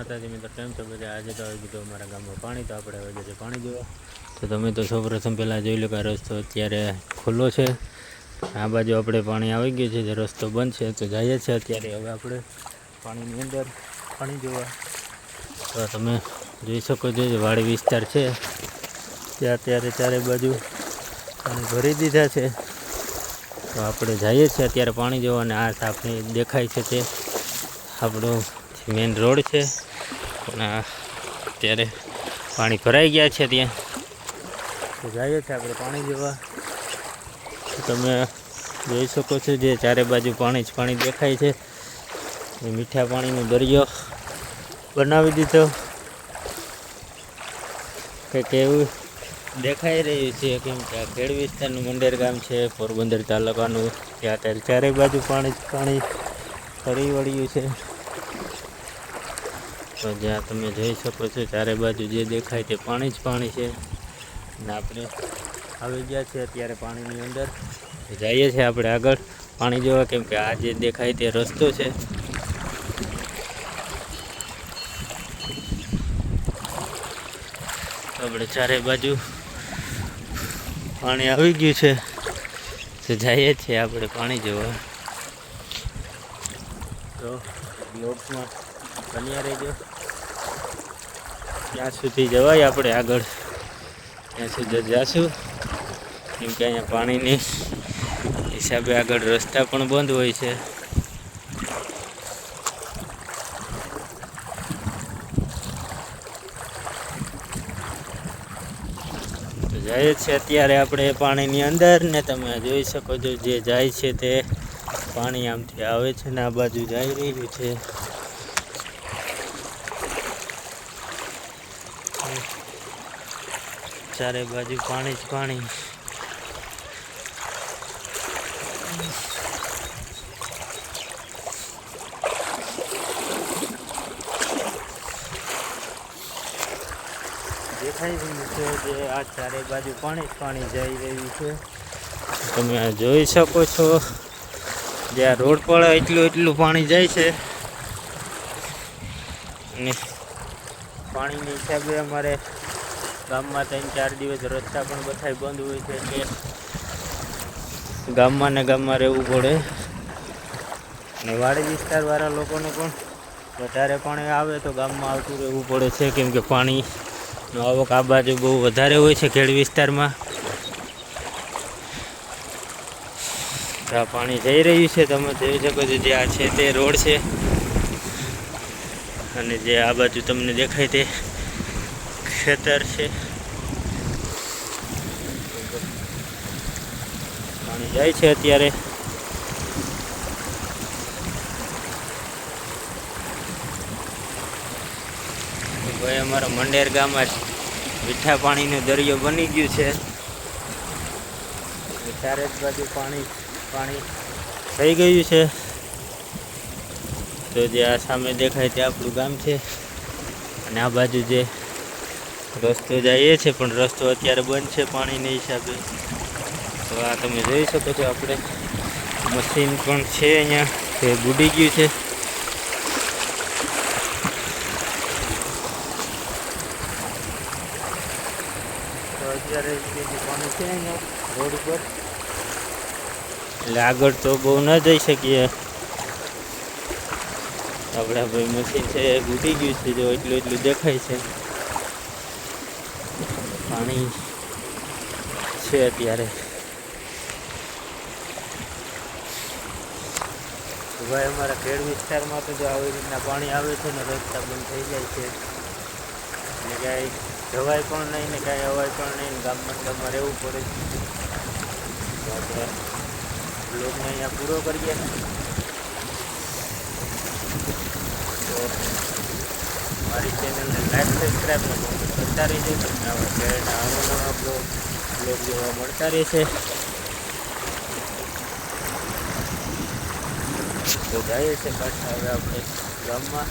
માતાજી, મિત્રો, કેમ છો બધા? આજે તો આવી ગયું અમારા ગામમાં પાણી, તો આપણે હવે જશે પાણી જોવા. તો તમે તો સૌપ્રથમ પહેલાં જોઈ લો કે રસ્તો અત્યારે ખુલ્લો છે. આ બાજુ આપણે પાણી આવી ગયું છે, જે રસ્તો બંધ છે, તો જઈએ છીએ અત્યારે હવે આપણે પાણીની અંદર પાણી જોવા. તો તમે જોઈ શકો છો જે વાડી વિસ્તાર છે. ત્યાં અત્યારે ચારે બાજુ પાણી ભરી દીધા છે. તો આપણે જઈએ છીએ અત્યારે પાણી જોવા અને આ આપણે દેખાય છે તે. આપણો મેઇન રોડ છે. અને અત્યારે પાણી ભરાઈ ગયા છે ત્યાં. તો જઈએ છીએ આપણે પાણી જોવા તમે જોઈ શકો છો જે ચારે બાજુ પાણી જ પાણી દેખાય છે. એ મીઠા પાણીનો દરિયો બનાવી દીધો. કંઈક એવું દેખાઈ રહ્યું છે કેમ કે આ ખેડ વિસ્તારનું મંડેર ગામ છે પોરબંદર તાલુકાનું. ત્યાં ચારે બાજુ પાણી જ પાણી ફરી વળ્યું છે. તો જ્યાં તમે જોઈ શકો છો, ચારે બાજુ જે દેખાય તે પાણી જ પાણી છે. અને આપણે આવી ગયા છે અત્યારે પાણીની અંદર. જઈએ છીએ આપણે આગળ. પાણી જોવા, કેમ કે આ જે દેખાય તે રસ્તો છે. આપણે ચારે બાજુ પાણી આવી ગયું છે. તો જઈએ છીએ આપણે પાણી જોવા. તો બ્લોગમાં બન્યા રહેજો. ત્યાં સુધી જવાય આપણે આગળ. ત્યાં સુધી જઈશું કેમ કે અહીંયા પાણીની હિસાબે આગળ રસ્તા પણ બંધ હોય છે. જાય છે અત્યારે આપણે પાણીની અંદર ને તમે જોઈ શકો છો, જે જાય છે તે પાણી આમથી આવે છે ને આ બાજુ જઈ રહ્યું છે. ચારે બાજુ પાણી જ પાણી. દેખાઈ રહ્યું છે જે આ ચારે બાજુ પાણી જ પાણી જઈ રહ્યું છે. તમે જોઈ શકો છો જે આ રોડ પર એટલું એટલું પાણી જાય છે. અને પાણીની હિસાબે અમારે ગામમાં ત્રણ ચાર દિવસ રસ્તા પણ બધા બંધ હોય છે એટલે ગામમાં ને ગામમાં રહેવું પડે. અને વાડી વિસ્તારવાળા લોકોને પણ વધારે પાણી આવે તો ગામમાં આવતું રહેવું પડે છે, કેમ કે પાણીનો આવક આ બાજુ બહુ વધારે હોય છે ખેડ વિસ્તારમાં. આ પાણી જઈ રહ્યું છે, તમે જોઈ શકો છો જે આ છે તે રોડ છે. અને જે આ બાજુ તમને દેખાય તે ખેતર છે. પાણી જાય છે અત્યારે. ભાઈ, અમારા મંડેર ગામમાં જ મીઠા પાણીનો દરિયો બની ગયું છે. ચારે જ બાજુ પાણી પાણી થઈ ગયું છે. તો જે આ સામે દેખાય તે આપણું ગામ છે. અને આ બાજુ જે રસ્તો જઈએ છે, પણ રસ્તો અત્યારે બંધ છે પાણીના હિસાબે. તો આ તમે જોઈ શકો છો આપણે. મશીન પણ છે અહીંયા, તે બુડી ગયું છે. તો અત્યારે પાણી છે એટલે આગળ તો બહુ ન જઈ શકીએ. આપણા ભાઈ મશીન છે એ બુડી ગયું છે, જો એટલું એટલું દેખાય છે. પાણી છે અત્યારે. ભાઈ, અમારા ખેડ વિસ્તારમાં તો જો આવી રીતના પાણી આવે છે ને, રસ્તા બંધ થઈ જાય છે. એટલે કાંઈ જવાય પણ નહીં ને કાંઈ અવાય પણ નહીં ગામમાં ગામમાં રહેવું પડે તો આપણે બ્લોગને અહીંયા પૂરો કરીએ. તો મારી ચેનલને લાઈક સબસ્ક્રાઈબ ને કોમેન્ટ કરતા રહેજો. તમને આવા શહેરના અવનવા બ્લોગ બ્લોગ જોવા મળતા રહેશે. તો જઈએ છે પાછા હવે આપણે ગામમાં.